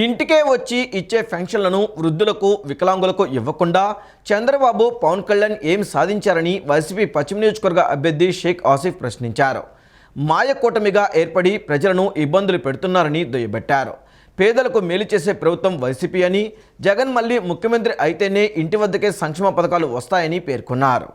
ఇంటికే వచ్చి ఇచ్చే పెన్షన్లను వృద్ధులకు వికలాంగులకు ఇవ్వకుండా చంద్రబాబు పవన్ కళ్యాణ్ ఏం సాధించారని వైసీపీ పశ్చిమ నియోజకవర్గ అభ్యర్థి షేక్ ఆసిఫ్ ప్రశ్నించారు. మాయకూటమిగా ఏర్పడి ప్రజలను ఇబ్బందులు పెడుతున్నారని దుయ్యబట్టారు. పేదలకు మేలు చేసే ప్రభుత్వం వైసీపీ అని జగన్ మళ్ళీ ముఖ్యమంత్రి అయితేనే ఇంటి వద్దకే సంక్షేమ పథకాలు వస్తాయని పేర్కొన్నారు.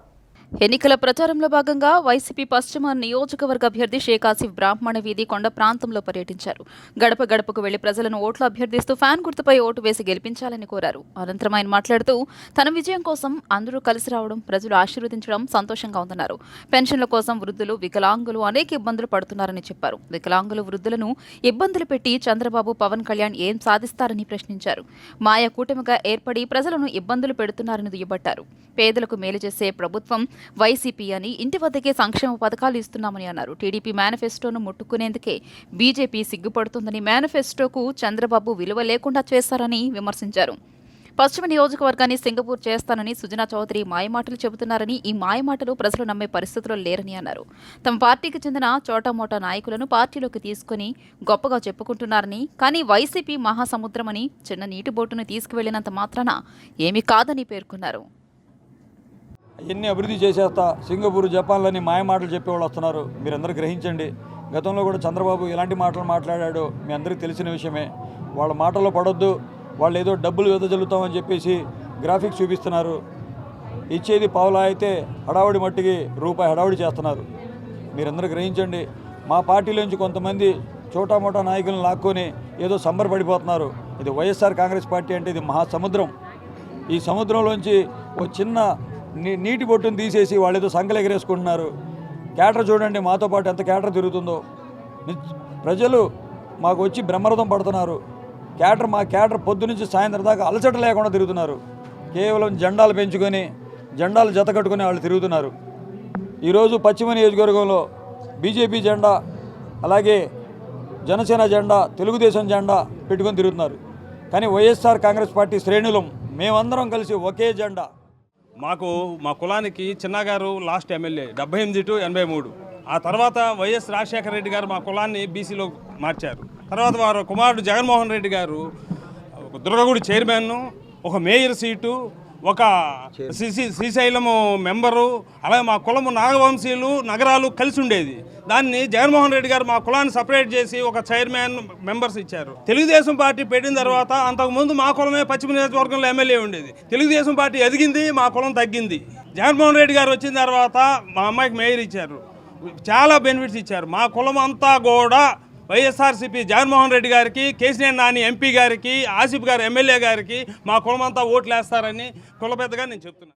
ఎన్నికల ప్రచారంలో భాగంగా వైసీపీ పశ్చిమ నియోజకవర్గ అభ్యర్థి షేక్ ఆసిఫ్ బ్రాహ్మణ వీధి కొండ ప్రాంతంలో పర్యటించారు. గడప గడపకు వెళ్ళి ప్రజలను ఓట్లు అభ్యర్థిస్తూ ఫ్యాన్ గుర్తుపై ఓటు వేసి గెలిపించాలని కోరారు. అనంతరం ఆయన మాట్లాడుతూ తన విజయం కోసం అందరూ కలిసి రావడం ప్రజలు ఆశీర్వదించడం సంతోషంగా ఉందన్నారు. పెన్షన్ల కోసం వృద్ధులు వికలాంగులు అనేక ఇబ్బందులు పడుతున్నారని చెప్పారు. వికలాంగులు వృద్ధులను ఇబ్బందులు పెట్టి చంద్రబాబు పవన్ కళ్యాణ్ ఏం సాధిస్తారని ప్రశ్నించారు. మాయ కూటమిగా ఏర్పడి ప్రజలను ఇబ్బందులు పెడుతున్నారని దుయ్యబట్టారు. పేదలకు మేలు చేసే ప్రభుత్వం వైసీపీ అని ఇంటి వద్దకే సంక్షేమ పథకాలు ఇస్తున్నామని అన్నారు. టీడీపీ మేనిఫెస్టోను ముట్టుకునేందుకే బీజేపీ సిగ్గుపడుతుందని మేనిఫెస్టోకు చంద్రబాబు విలువ లేకుండా చేస్తారని విమర్శించారు. పశ్చిమ నియోజకవర్గాన్ని సింగపూర్ చేస్తానని సుజనా చౌదరి మాయమాటలు చెబుతున్నారని ఈ మాయమాటలు ప్రజలు నమ్మే పరిస్థితుల్లో లేరని అన్నారు. తమ పార్టీకి చెందిన చోటామోటా నాయకులను పార్టీలోకి తీసుకుని గొప్పగా చెప్పుకుంటున్నారని కానీ వైసీపీ మహాసముద్రమని చిన్న నీటి బోటును తీసుకువెళ్ళినంత మాత్రాన ఏమీ కాదని పేర్కొన్నారు. ఎన్ని అభివృద్ధి చేసేస్తా సింగపూర్ జపాన్లని మాయ మాటలు చెప్పేవాళ్ళు వస్తున్నారు. మీరందరూ గ్రహించండి. గతంలో కూడా చంద్రబాబు ఎలాంటి మాటలు మాట్లాడాడో. మీ అందరికీ తెలిసిన విషయమే. వాళ్ళ మాటల్లో పడొద్దు. వాళ్ళు ఏదో డబ్బులు వెదజల్లుతామని చెప్పేసి గ్రాఫిక్స్ చూపిస్తున్నారు. ఇచ్చేది పావులా అయితే హడావుడి మట్టికి రూపాయి హడావుడి చేస్తున్నారు. మీరందరూ గ్రహించండి. మా పార్టీలోంచి కొంతమంది చోటామోటా నాయకులను లాక్కొని ఏదో సంబరపడిపోతున్నారు ఇది వైఎస్ఆర్ కాంగ్రెస్ పార్టీ అంటే ఇది మహాసముద్రం. ఈ సముద్రంలోంచి ఓ చిన్న నీటి బొట్టును తీసేసి వాళ్ళు ఏదో సంకలు ఎగరేసుకుంటున్నారు. కేటర్ చూడండి మాతో పాటు ఎంత కేటర్ తిరుగుతుందో. ప్రజలు మాకు వచ్చి బ్రహ్మరథం పడుతున్నారు. కేటర్ మా కేటర్ పొద్దు నుంచి సాయంత్రం దాకా అలసట లేకుండా తిరుగుతున్నారు. కేవలం జెండాలు పెంచుకొని జెండాలు జత కట్టుకొని వాళ్ళు తిరుగుతున్నారు. ఈరోజు పశ్చిమ నియోజకవర్గంలో బీజేపీ జెండా అలాగే జనసేన జెండా తెలుగుదేశం జెండా పెట్టుకొని తిరుగుతున్నారు. కానీ వైఎస్ఆర్ కాంగ్రెస్ పార్టీ శ్రేణులం మేమందరం కలిసి ఒకే జెండా. మాకు మా కులానికి చిన్నగారు లాస్ట్ ఎమ్మెల్యే డెబ్బై ఎనిమిది టు ఎనభై మూడు. ఆ తర్వాత వైఎస్ రాజశేఖర రెడ్డి గారు మా కులాన్ని బీసీలో మార్చారు. తర్వాత వారు కుమారుడు జగన్మోహన్ రెడ్డి గారు ఒక దుర్గగుడి చైర్మన్ ఒక మేయర్ సీటు ఒక శ్రీశీ శ్రీశైలము మెంబరు అలాగే మా కులము నాగవంశీయులు నగరాలు కలిసి ఉండేది. దాన్ని జగన్మోహన్ రెడ్డి గారు మా కులాన్ని సపరేట్ చేసి ఒక చైర్మన్ మెంబర్స్ ఇచ్చారు. తెలుగుదేశం పార్టీ పెట్టిన తర్వాత అంతకుముందు మా కులమే పశ్చిమ నియోజకవర్గంలో ఎమ్మెల్యే ఉండేది. తెలుగుదేశం పార్టీ ఎదిగింది మా కులం తగ్గింది. జగన్మోహన్ రెడ్డి గారు వచ్చిన తర్వాత మా అమ్మాయికి మేయర్ ఇచ్చారు. చాలా బెనిఫిట్స్ ఇచ్చారు. మా కులం అంతా కూడా వైఎస్ఆర్సీపీ జగన్మోహన్ రెడ్డి గారికి కేసీఆర్ నాని ఎంపీ గారికి ఆసిఫ్ గారు ఎమ్మెల్యే గారికి మా కులమంతా ఓట్లు వేస్తారని కుల పెద్దగా నేను చెప్తున్నాను.